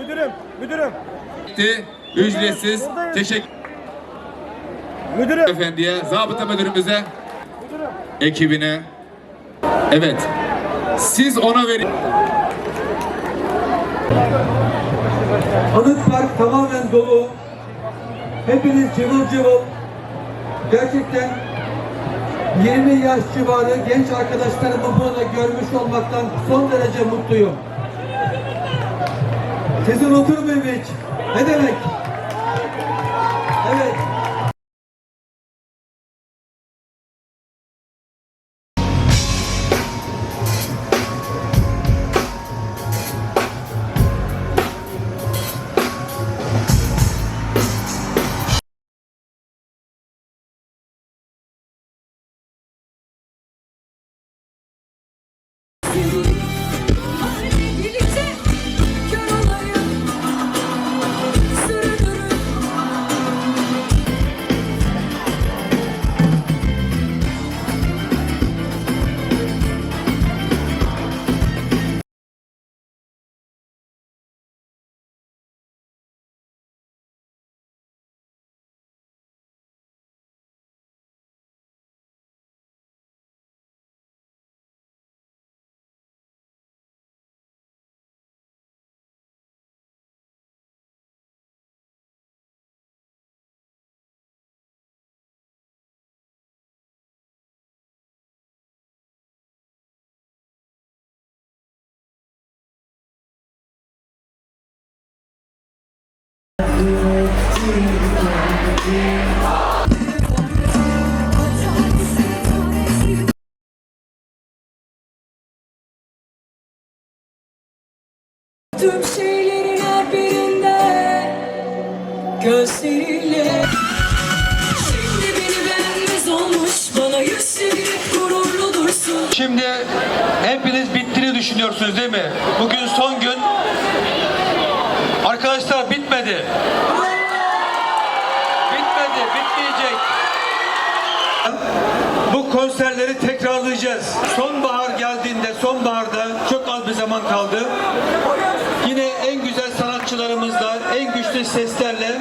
müdürüm, müdürüm. Ücretsiz. Teşekkür müdürüm. efendiye, zabıta müdürümüze, ekibine. Evet. Siz ona verin. Anıt Park tamamen dolu. Hepiniz cıvıl cıvıl. Gerçekten 20 yaş civarı genç arkadaşlarımı burada görmüş olmaktan son derece mutluyum. Otur mu hiç? Ne demek? Tüm şeylerin her birinde Gözleriyle Şimdi beni beğenmez olmuş Bana yüz çevirip gururlu dursun Şimdi hepiniz bittiğini düşünüyorsunuz değil mi? Bugün son gün. Arkadaşlar bitmedi. Bitmedi, bitmeyecek. Bu konserleri tekrarlayacağız. Sonbahar geldiğinde, sonbaharda çok az bir zaman kaldı. Yine en güzel sanatçılarımızla, en güçlü seslerle.